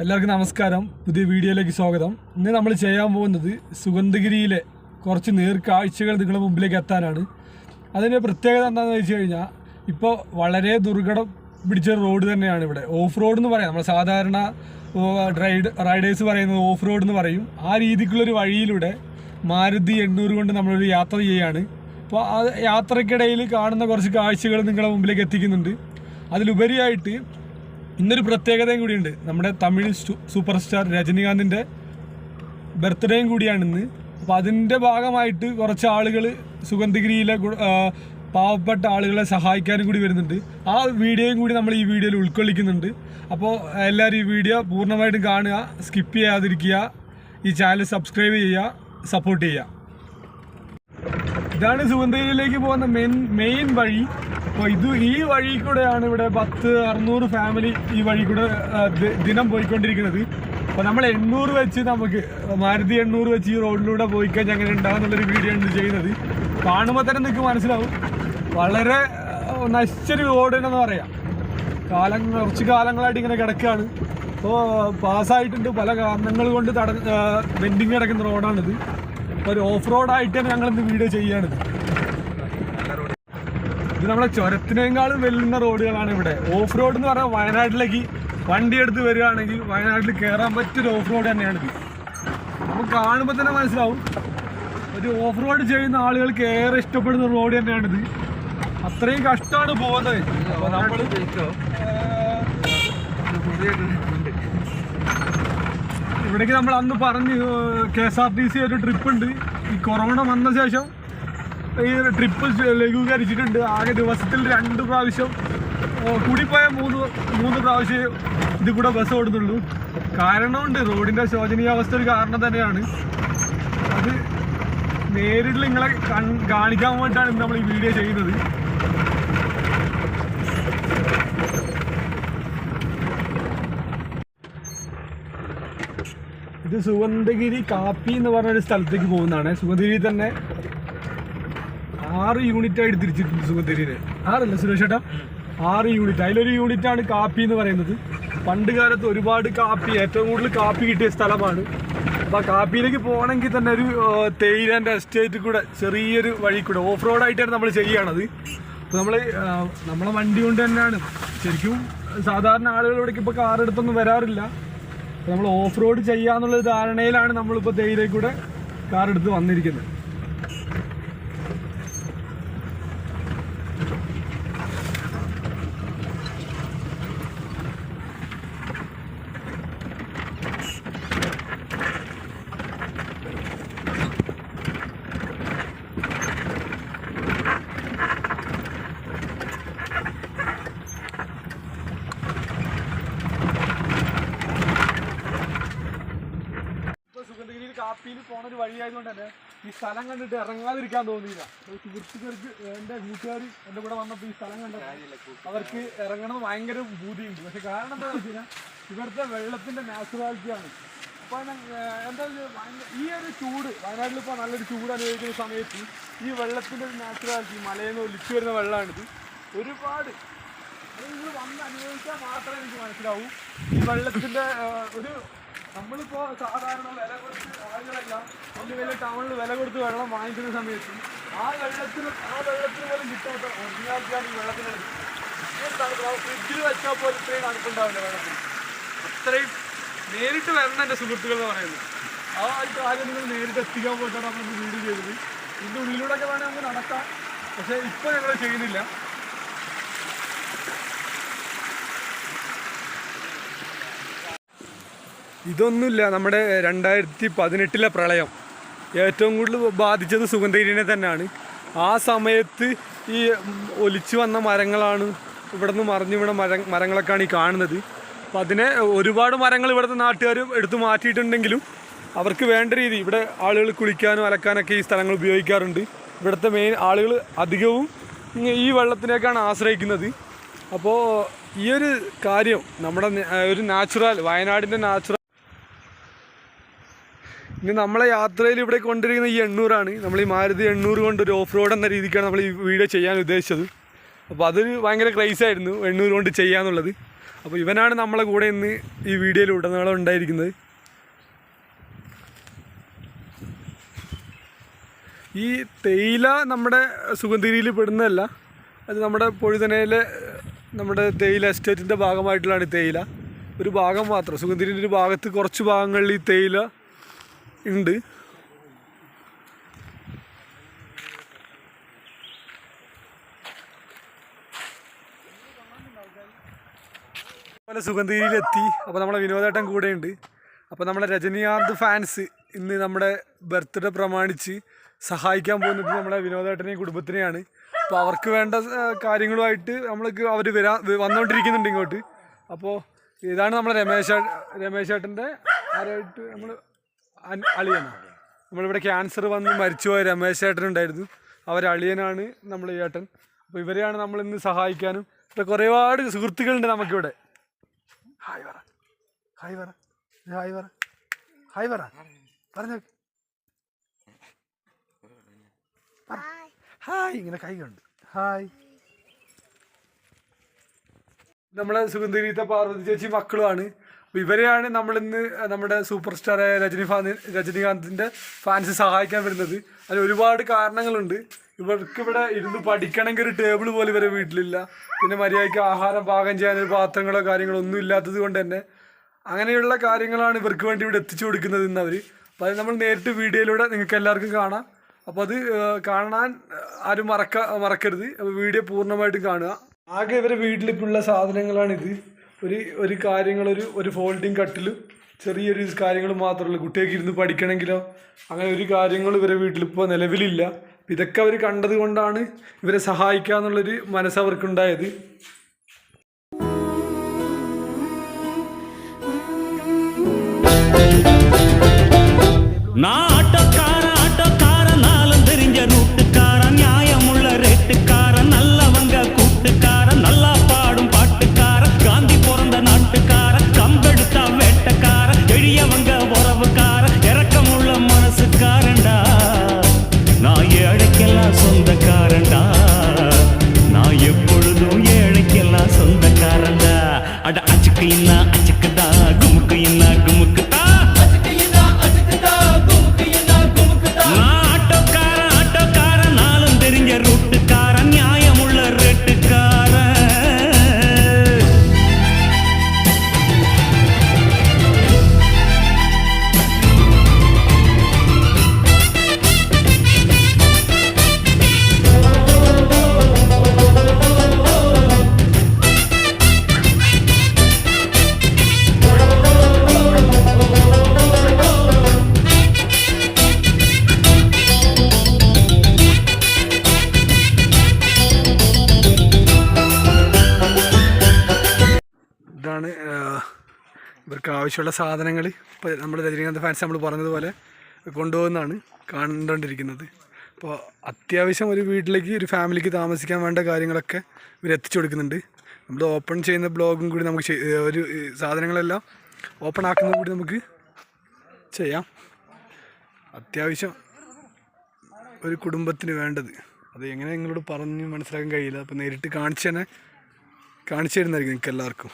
എല്ലാവർക്കും നമസ്കാരം. പുതിയ വീഡിയോയിലേക്ക് സ്വാഗതം. ഇന്ന് നമ്മൾ ചെയ്യാൻ പോകുന്നത് സുഗന്ധഗിരിയിലെ കുറച്ച് നേർക്കാഴ്ചകൾ നിങ്ങളുടെ മുമ്പിലേക്ക് എത്താനാണ്. അതിന്റെ പ്രത്യേകത എന്താണെന്ന് വെച്ച് കഴിഞ്ഞാൽ ഇപ്പോൾ വളരെ ദുർഘടം പിടിച്ച റോഡ് തന്നെയാണ് ഇവിടെ. ഓഫ് റോഡ് എന്ന് പറയാം. നമ്മൾ സാധാരണ റൈഡ് റൈഡേഴ്സ് പറയുന്നത് ഓഫ് റോഡ് എന്ന് പറയും. ആ രീതിക്കുള്ളൊരു വഴിയിലൂടെ മാരുതി എണ്ണൂറ് കൊണ്ട് നമ്മളൊരു യാത്ര ചെയ്യുകയാണ് അപ്പോൾ ആ യാത്രക്കിടയിൽ കാണുന്ന കുറച്ച് കാഴ്ചകൾ നിങ്ങളുടെ മുമ്പിലേക്ക് എത്തിക്കുന്നുണ്ട്. അതിലുപരിയായിട്ട് ഇന്നൊരു പ്രത്യേകതയും കൂടിയുണ്ട്. നമ്മുടെ തമിഴ് സൂപ്പർ സ്റ്റാർ രജനീകാന്തിന്റെ ബർത്ത്ഡേയും കൂടിയാണ് ഇന്ന് അപ്പോൾ അതിന്റെ ഭാഗമായിട്ട് കുറച്ച് ആളുകൾ സുഗന്ധഗിരിയിലെ പാവപ്പെട്ട ആളുകളെ സഹായിക്കാനും കൂടി വരുന്നുണ്ട്. ആ വീഡിയോയും കൂടി നമ്മൾ ഈ വീഡിയോയിൽ ഉൾക്കൊള്ളിക്കുന്നുണ്ട്. അപ്പോൾ എല്ലാവരും ഈ വീഡിയോ പൂർണമായിട്ടും കാണുക സ്കിപ്പ് ചെയ്യാതിരിക്കുക ഈ ചാനൽ സബ്സ്ക്രൈബ് ചെയ്യുക സപ്പോർട്ട് ചെയ്യുക. ഇതാണ് സുഗന്ധഗിരിയിലേക്ക് പോകുന്ന മെയിൻ മെയിൻ വഴി. അപ്പോൾ ഇത് ഈ വഴി കൂടെയാണ് ഇവിടെ പത്ത് അറുന്നൂറ് ഫാമിലി ഈ വഴി കൂടെ ദിനം പോയിക്കൊണ്ടിരിക്കുന്നത്. അപ്പോൾ നമ്മൾ എണ്ണൂറ് വെച്ച് നമുക്ക് മാരുതി എണ്ണൂറ് വെച്ച് ഈ റോഡിലൂടെ പോയി കഴിഞ്ഞാൽ അങ്ങനെ ഉണ്ടാകുന്നുള്ളൊരു വീഡിയോ ആണ് ചെയ്യുന്നത്. കാണുമ്പോൾ തന്നെ നിങ്ങൾക്ക് മനസ്സിലാവും. വളരെ നശിച്ചൊരു റോഡ് റോഡിനെന്ന് പറയാം. കാലം കുറച്ച് കാലങ്ങളായിട്ട് ഇങ്ങനെ കിടക്കുകയാണ്. അപ്പോൾ പാസ്സായിട്ടുണ്ട്. പല കാരണങ്ങൾ കൊണ്ട് തട ബെൻഡിങ് കിടക്കുന്ന റോഡാണിത് ഒരു ഓഫ് റോഡായിട്ട് ഞങ്ങളിന്ന് വീഡിയോ ചെയ്യുകയാണിത് ഇത് നമ്മുടെ ചുരത്തിനേക്കാളും വെല്ലുന്ന റോഡുകളാണ് ഇവിടെ. ഓഫ് റോഡ് എന്ന് പറഞ്ഞാൽ വയനാട്ടിലേക്ക് വണ്ടി എടുത്ത് വരികയാണെങ്കിൽ വയനാട്ടിൽ കയറാൻ പറ്റിയൊരു ഓഫ് റോഡ് തന്നെയാണ് ഇത്. നമുക്ക് കാണുമ്പോൾ തന്നെ മനസ്സിലാവും. ഒരു ഓഫ് റോഡ് ചെയ്യുന്ന ആളുകൾക്ക് ഏറെ ഇഷ്ടപ്പെടുന്ന റോഡ് തന്നെയാണിത് അത്രയും കഷ്ടമാണ് പോകുന്നത്. അപ്പോൾ നമ്മൾ ഇവിടേക്ക് നമ്മൾ അന്ന് പറഞ്ഞു K S R T C ഒരു ട്രിപ്പ് ഉണ്ട്. ഈ കൊറോണ വന്ന ശേഷം ഈ ട്രിപ്പ് ലഘൂകരിച്ചിട്ടുണ്ട് ആകെ ദിവസത്തിൽ രണ്ട് പ്രാവശ്യം കൂടിപ്പോയ മൂന്ന് മൂന്ന് പ്രാവശ്യം ഇത് കൂടെ ബസ് ഓടുന്നുള്ളൂ. കാരണമുണ്ട് റോഡിന്റെ ശോചനീയാവസ്ഥ ഒരു കാരണം തന്നെയാണ്. അത് നേരിട്ട് നിങ്ങളെ കാണിക്കാൻ വേണ്ടിയിട്ടാണ് നമ്മൾ ഈ വീഡിയോ ചെയ്യുന്നത്. ഇത് സുഗന്ധഗിരി കാപ്പി എന്ന് പറഞ്ഞൊരു സ്ഥലത്തേക്ക് പോകുന്നതാണ്. സുഗന്ധഗിരി തന്നെ ആറ് യൂണിറ്റ് ആയിട്ട് തിരിച്ചിട്ടുണ്ട് സുഗന്ധഗിരിനെ ആറല്ല സുരേഷ് ചേട്ടാ ആറ് യൂണിറ്റ് അതിലൊരു ആണ് കാപ്പി എന്ന് പറയുന്നത്. പണ്ട് കാലത്ത് ഒരുപാട് കാപ്പി ഏറ്റവും കൂടുതൽ കാപ്പി കിട്ടിയ സ്ഥലമാണ്. അപ്പോൾ കാപ്പിയിലേക്ക് പോകണമെങ്കിൽ തന്നെ ഒരു തേയിലന്റെ എസ്റ്റേറ്റ് കൂടെ ചെറിയൊരു വഴി കൂടെ ഓഫ് റോഡ് ആയിട്ടാണ് നമ്മൾ ചെയ്യണത് അപ്പോൾ നമ്മൾ നമ്മളെ വണ്ടി കൊണ്ട് തന്നെയാണ്. ശരിക്കും സാധാരണ ആളുകൾ ഇപ്പോൾ കാർ എടുത്തൊന്നും വരാറില്ല. നമ്മൾ ഓഫ് റോഡ് ചെയ്യാന്നുള്ള ധാരണയിലാണ് നമ്മളിപ്പോൾ തേയിലയിൽ കൂടെ കാർ എടുത്ത് വന്നിരിക്കുന്നത്. കാപ്പിയിൽ പോണ ഒരു വഴിയായതുകൊണ്ട് തന്നെ ഈ സ്ഥലം കണ്ടിട്ട് ഇറങ്ങാതിരിക്കാൻ തോന്നിയില്ല. സുഹൃത്തുക്കൾക്ക് എന്റെ കൂട്ടുകാർ എന്റെ കൂടെ വന്നപ്പോൾ ഈ സ്ഥലം കണ്ടപ്പോൾ അവർക്ക് ഇറങ്ങണത് ഭയങ്കര ബൂതിയുണ്ട് പക്ഷെ കാരണം എന്താ വെച്ച് കഴിഞ്ഞാൽ ഇവിടുത്തെ വെള്ളത്തിന്റെ നാച്ചുറാലിറ്റിയാണ് അപ്പൊ എന്താ ഈ ഒരു ചൂട് വയനാട്ടിൽ ഇപ്പോൾ നല്ലൊരു ചൂട് അനുഭവിക്കുന്ന സമയത്ത് ഈ വെള്ളത്തിന്റെ ഒരു നാച്ചുറാലിറ്റി മലയിൽ നിന്ന് ഒലിച്ചു വരുന്ന വെള്ളമാണിത്. ഒരുപാട് നിങ്ങൾ വന്ന് അനുഭവിച്ചാൽ മാത്രമേ എനിക്ക് മനസ്സിലാവൂ. ഈ വെള്ളത്തിന്റെ ഒരു നമ്മളിപ്പോ സാധാരണ വില കൊടുത്ത് ആളുകളെല്ലാം വലിയ വലിയ ടൗണിൽ വില കൊടുത്ത് വെള്ളം വാങ്ങിക്കുന്ന സമയത്ത് ആ വെള്ളത്തിന് ആ വെള്ളത്തിന് പോലും കിട്ടാത്ത ഒറിജിനാലിറ്റിയാണ് ഈ വെള്ളത്തിനുള്ളത് ഫ്രിഡ്ജിൽ വെച്ചാൽ പോലും ഇത്രയും തണുപ്പുണ്ടാവില്ല വെള്ളത്തിന് അത്രയും നേരിട്ട് വരണം എന്റെ സുഹൃത്തുക്കൾ എന്ന് പറയുന്നത്. ആ ആയിട്ട് ആരും നിങ്ങൾ നേരിട്ട് എത്തിക്കാൻ പോയിട്ടാണ് നമ്മൾ വീട് ചെയ്തത്. ഇതിന്റെ ഉള്ളിലൂടെയൊക്കെ വേണമെങ്കിൽ നമുക്ക് നടക്കാം. പക്ഷേ ഇപ്പോൾ ഞങ്ങൾ ചെയ്യുന്നില്ല. ഇതൊന്നുമില്ല. നമ്മുടെ രണ്ടായിരത്തി പതിനെട്ടിലെ പ്രളയം ഏറ്റവും കൂടുതൽ ബാധിച്ചത് സുഗന്ധഗിരിനെ തന്നെയാണ്. ആ സമയത്ത് ഈ ഒലിച്ചു വന്ന മരങ്ങളാണ് ഇവിടെ നിന്ന് മറിഞ്ഞു വീണ മര മരങ്ങളൊക്കെയാണ് ഈ കാണുന്നത്. അപ്പം അതിനെ ഒരുപാട് മരങ്ങൾ ഇവിടുത്തെ നാട്ടുകാർ എടുത്തു മാറ്റിയിട്ടുണ്ടെങ്കിലും അവർക്ക് വേണ്ട രീതി ഇവിടെ ആളുകൾ കുളിക്കാനും അലക്കാനൊക്കെ ഈ സ്ഥലങ്ങൾ ഉപയോഗിക്കാറുണ്ട്. ഇവിടുത്തെ മെയിൻ ആളുകൾ അധികവും ഈ വെള്ളത്തിനേക്കാണ് ആശ്രയിക്കുന്നത്. അപ്പോൾ ഈ ഒരു കാര്യം നമ്മുടെ ഒരു നാച്ചുറൽ വയനാടിന്റെ നാച്ചുറൽ ഇനി നമ്മളെ യാത്രയിൽ ഇവിടെ കൊണ്ടിരിക്കുന്ന ഈ എണ്ണൂറാണ്. നമ്മൾ ഈ മാരുതി എണ്ണൂറ് കൊണ്ട് ഒരു ഓഫ് റോഡ് എന്ന രീതിക്കാണ് നമ്മൾ ഈ വീഡിയോ ചെയ്യാൻ ഉദ്ദേശിച്ചത്. അപ്പോൾ അതൊരു ഭയങ്കര ക്രൈസ് ആയിരുന്നു എണ്ണൂറ് കൊണ്ട് ചെയ്യാന്നുള്ളത്. അപ്പോൾ ഇവനാണ് നമ്മളെ കൂടെ ഇന്ന് ഈ വീഡിയോയിൽ ഉടനീളം ഉണ്ടായിരിക്കുന്നത്. ഈ തേയില നമ്മുടെ സുഗന്ധിരിയിൽ പെടുന്നതല്ല. അത് നമ്മുടെ പൊഴുതനയിലെ നമ്മുടെ തേയില എസ്റ്റേറ്റിന്റെ ഭാഗമായിട്ടുള്ളതാണ് തേയില. ഒരു ഭാഗം മാത്രം. സുഗന്ധിരിന്റെ ഒരു ഭാഗത്ത് കുറച്ച് ഭാഗങ്ങളിൽ ഈ തേയില ഉണ്ട്. പോലെ സുഗന്ധിയിലെത്തി അപ്പോൾ നമ്മളെ വിനോദേട്ടൻ കൂടെയുണ്ട്. അപ്പോൾ നമ്മളെ രജനീകാന്ത് ഫാൻസ് ഇന്ന് നമ്മുടെ ബർത്ത്ഡേ പ്രമാണിച്ച് സഹായിക്കാൻ പോകുന്നത് നമ്മളെ വിനോദേട്ടനെയും കുടുംബത്തിനെയാണ്. അപ്പോൾ അവർക്ക് വേണ്ട കാര്യങ്ങളുമായിട്ട് നമ്മൾക്ക് അവർ വരാ വന്നുകൊണ്ടിരിക്കുന്നുണ്ട് ഇങ്ങോട്ട്. അപ്പോൾ ഇതാണ് നമ്മളെ രമേശ് രമേശേട്ടന്റെ ആരായിട്ട് നമ്മൾ അളിയനാണ് നമ്മളിവിടെ ക്യാൻസർ വന്ന് മരിച്ചുപോയ രമേശ് ഏട്ടനുണ്ടായിരുന്നു അളിയനാണ് നമ്മൾ ഏട്ടൻ. അപ്പോൾ ഇവരെയാണ് നമ്മൾ ഇന്ന് സഹായിക്കാനും. ഇവിടെ കുറേപാട് സുഹൃത്തുക്കളുണ്ട് നമുക്കിവിടെ. ഹായ് പറ. ഹായ് പറ. ഹായ് പറ. ഹായ് പറ. പറഞ്ഞോ. ഹായ്. ഇങ്ങനെ കൈ ഹായ്. നമ്മളെ സുഗന്ധരീത്ത പാർവതി ചേച്ചി മക്കളുമാണ്. അപ്പോൾ ഇവരെയാണ് നമ്മളിന്ന് നമ്മുടെ സൂപ്പർ സ്റ്റാറായ രജനി ഫാൻ രജനീകാന്തിന്റെ ഫാൻസ് സഹായിക്കാൻ വരുന്നത്. അതിന് ഒരുപാട് കാരണങ്ങളുണ്ട്. ഇവർക്ക് ഇവിടെ ഇരുന്ന് പഠിക്കണമെങ്കിൽ ഒരു ടേബിൾ പോലും ഇവരെ വീട്ടിലില്ല. പിന്നെ മര്യാദയ്ക്ക് ആഹാരം പാകം ചെയ്യാൻ ഒരു പാത്രങ്ങളോ കാര്യങ്ങളോ ഒന്നും ഇല്ലാത്തത് കൊണ്ട് തന്നെ അങ്ങനെയുള്ള കാര്യങ്ങളാണ് ഇവർക്ക് വേണ്ടി ഇവിടെ എത്തിച്ചു കൊടുക്കുന്നത് ഇന്ന് അവർ അപ്പോൾ അത് നമ്മൾ നേരിട്ട് വീഡിയോയിലൂടെ നിങ്ങൾക്ക് എല്ലാവർക്കും കാണാം. അപ്പോൾ അത് കാണാൻ ആരും മറക്ക മറക്കരുത്. അപ്പോൾ വീഡിയോ പൂർണമായിട്ടും കാണുക. ആകെ ഇവരെ വീട്ടിലേക്കുള്ള സാധനങ്ങളാണിത്. ഒരു ഒരു കാര്യങ്ങളൊരു ഒരു ഫോൾഡിങ് കട്ടിലും ചെറിയൊരു കാര്യങ്ങൾ മാത്രമല്ല കുട്ടിയൊക്കെ ഇരുന്ന് പഠിക്കണമെങ്കിലോ അങ്ങനെ ഒരു കാര്യങ്ങൾ ഇവരെ വീട്ടിലിപ്പോൾ നിലവിലില്ല. ഇതൊക്കെ അവർ കണ്ടത് കൊണ്ടാണ് ഇവരെ സഹായിക്കുക എന്നുള്ളൊരു മനസ്സ് അവർക്കുണ്ടായത്. ആവശ്യമുള്ള സാധനങ്ങൾ ഇപ്പോൾ നമ്മൾ രജനീകാന്ത് ഫാൻസ് നമ്മൾ പറഞ്ഞതുപോലെ കൊണ്ടുപോകുന്നതാണ് കണ്ടുകൊണ്ടിരിക്കുന്നത്. അപ്പോൾ അത്യാവശ്യം ഒരു വീട്ടിലേക്ക് ഒരു ഫാമിലിക്ക് താമസിക്കാൻ വേണ്ട കാര്യങ്ങളൊക്കെ ഇവർ എത്തിച്ചു കൊടുക്കുന്നുണ്ട്. നമ്മൾ ഓപ്പൺ ചെയ്യുന്ന ബ്ലോഗും കൂടി നമുക്ക് ഒരു സാധനങ്ങളെല്ലാം ഓപ്പൺ ആക്കുന്നത് കൂടി നമുക്ക് ചെയ്യാം. അത്യാവശ്യം ഒരു കുടുംബത്തിന് വേണ്ടത്. അത് എങ്ങനെ നിങ്ങളോട് പറഞ്ഞ് മനസ്സിലാക്കാൻ കഴിയില്ല. അപ്പോൾ നേരിട്ട് കാണിച്ചു തന്നെ കാണിച്ചു തരുന്നതായിരിക്കും നിങ്ങൾക്ക് എല്ലാവർക്കും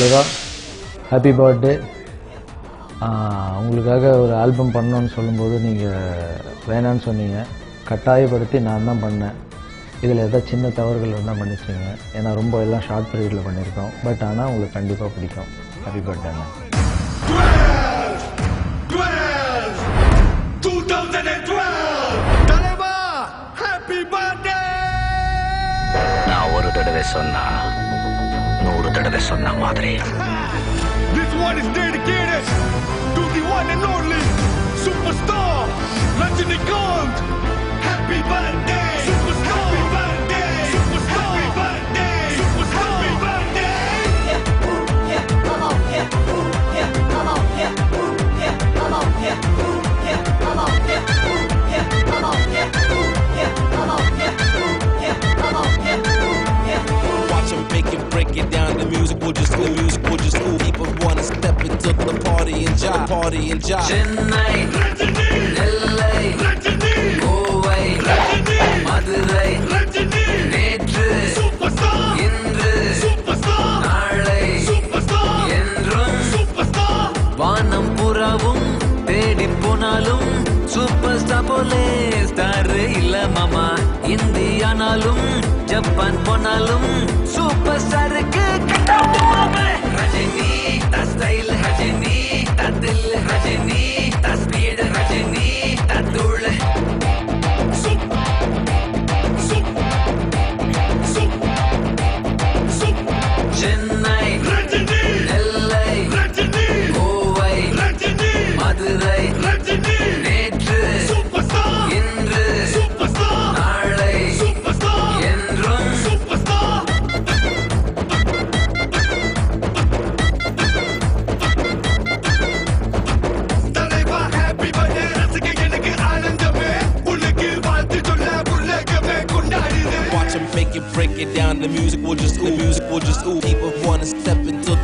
அவ்வளோதான் ஹாப்பி பர்த்டே உங்களுக்காக ஒரு ஆல்பம் பண்ணோன்னு சொல்லும்போது நீங்கள் வேணான்னு சொன்னீங்க. கட்டாயப்படுத்தி நான் தான் பண்ணேன். இதில் ஏதாவது சின்ன தவறுகள் இருந்தால் மன்னிச்சிங்க ஏன்னா ரொம்ப எல்லாம் ஷார்ட் பீரியடில் பண்ணியிருக்கோம். பட் ஆனால் உங்களுக்கு கண்டிப்பாக பிடிக்கும். ஹாப்பி பர்த்டேண்ணா தடவை சொன்னா நூறு தடவை சொன்ன மாதிரி This one is dedicated to the one and only superstar Rajinikanth. Happy birthday, superstar. Happy birthday, superstar. Happy birthday, superstar. Happy birthday. Watch 'em make it, break it down. And jive, party and jive. Chennai நெல்லை கோவை மதுரை நேற்று இன்று நாளை என்றும் வானம் புறாவும் தேடி போனாலும் super star போலே star இல்ல மாமா இந்தியானாலும் ஜப்பான் போனாலும் சூப்பர் ஸ்டாருக்கு ரஜினி தா they need.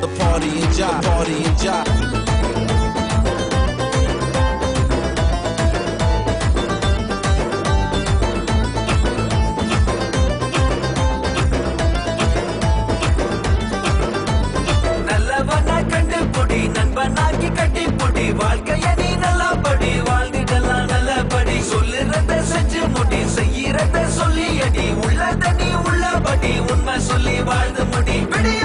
The party and jive, party and jive. நண்பனாக்கி கட்டி வாழ்க்கைய நீ நல்லா படி வாழ்ந்திடலாம் நல்லபடி. சொல்லுறத செஞ்சு முடி செய்யறத சொல்லி அடி உள்ளத நீ உள்ளபடி உண்மை சொல்லி வாழ்ந்து முடி. விடிய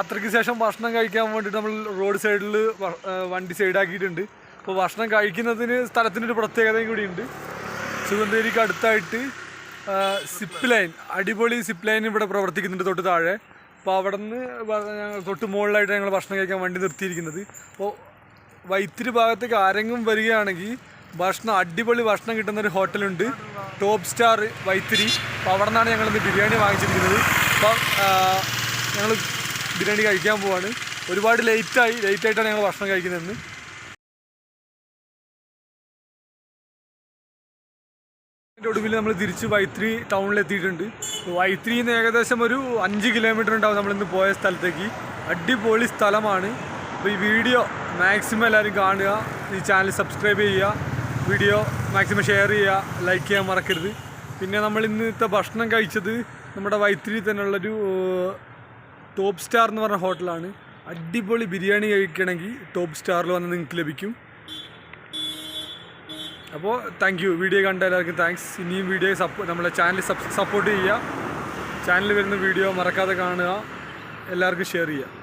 ആ, യാത്രയ്ക്ക് ശേഷം ഭക്ഷണം കഴിക്കാൻ വേണ്ടിയിട്ട് നമ്മൾ റോഡ് സൈഡിൽ വണ്ടി സൈഡാക്കിയിട്ടുണ്ട്. അപ്പോൾ ഭക്ഷണം കഴിക്കുന്നതിന് സ്ഥലത്തിനൊരു പ്രത്യേകതയും കൂടിയുണ്ട് സുഗന്ധേരിക്ക് അടുത്തായിട്ട് സിപ്പ് ലൈൻ അടിപൊളി സിപ്പ് ലൈൻ ഇവിടെ പ്രവർത്തിക്കുന്നുണ്ട് തൊട്ട് താഴെ. അപ്പോൾ അവിടെ നിന്ന് തൊട്ട് മുകളിലായിട്ട് ഞങ്ങൾ ഭക്ഷണം കഴിക്കാൻ വണ്ടി നിർത്തിയിരിക്കുന്നത്. അപ്പോൾ വൈത്തിരി ഭാഗത്തേക്ക് ആരെങ്കിലും വരികയാണെങ്കിൽ ഭക്ഷണം അടിപൊളി ഭക്ഷണം കിട്ടുന്ന ഒരു ഹോട്ടലുണ്ട്. Top star Vythiri. അപ്പോൾ അവിടെ നിന്നാണ് ഞങ്ങളിന്ന് ബിരിയാണി വാങ്ങിച്ചിരിക്കുന്നത്. അപ്പോൾ ഞങ്ങൾ ബിരിയാണി കഴിക്കാൻ പോവാണ്. ഒരുപാട് ലേറ്റായി ലേറ്റായിട്ടാണ് ഞങ്ങൾ ഭക്ഷണം കഴിക്കുന്നതെന്ന് അതിന്റെ ഒടുവിൽ നമ്മൾ തിരിച്ച് വൈത്രി ടൗണിൽ എത്തിയിട്ടുണ്ട്. വൈത്രി നിന്ന് ഏകദേശം ഒരു അഞ്ച് കിലോമീറ്റർ ഉണ്ടാവും നമ്മളിന്ന് പോയ സ്ഥലത്തേക്ക്. അടിപൊളി സ്ഥലമാണ്. അപ്പോൾ ഈ വീഡിയോ മാക്സിമം എല്ലാവരും കാണുക. ഈ ചാനൽ സബ്സ്ക്രൈബ് ചെയ്യുക. വീഡിയോ മാക്സിമം ഷെയർ ചെയ്യുക. ലൈക്ക് ചെയ്യാൻ മറക്കരുത്. പിന്നെ നമ്മൾ ഇന്നത്തെ ഭക്ഷണം കഴിച്ചത് നമ്മുടെ വൈത്തിരി തന്നെയുള്ളൊരു ടോപ്പ് സ്റ്റാർ എന്ന് പറഞ്ഞ ഹോട്ടലാണ് അടിപൊളി ബിരിയാണി കഴിക്കണമെങ്കിൽ ടോപ്പ് സ്റ്റാറിൽ വന്ന് നിങ്ങൾക്ക് ലഭിക്കും. അപ്പോൾ താങ്ക് യു വീഡിയോ കണ്ട എല്ലാവർക്കും താങ്ക്സ് ഇനിയും വീഡിയോ സപ്പോ നമ്മളെ ചാനൽ സപ്പോർട്ട് ചെയ്യുക. ചാനലിൽ വരുന്ന വീഡിയോ മറക്കാതെ കാണുക. എല്ലാവർക്കും ഷെയർ ചെയ്യുക.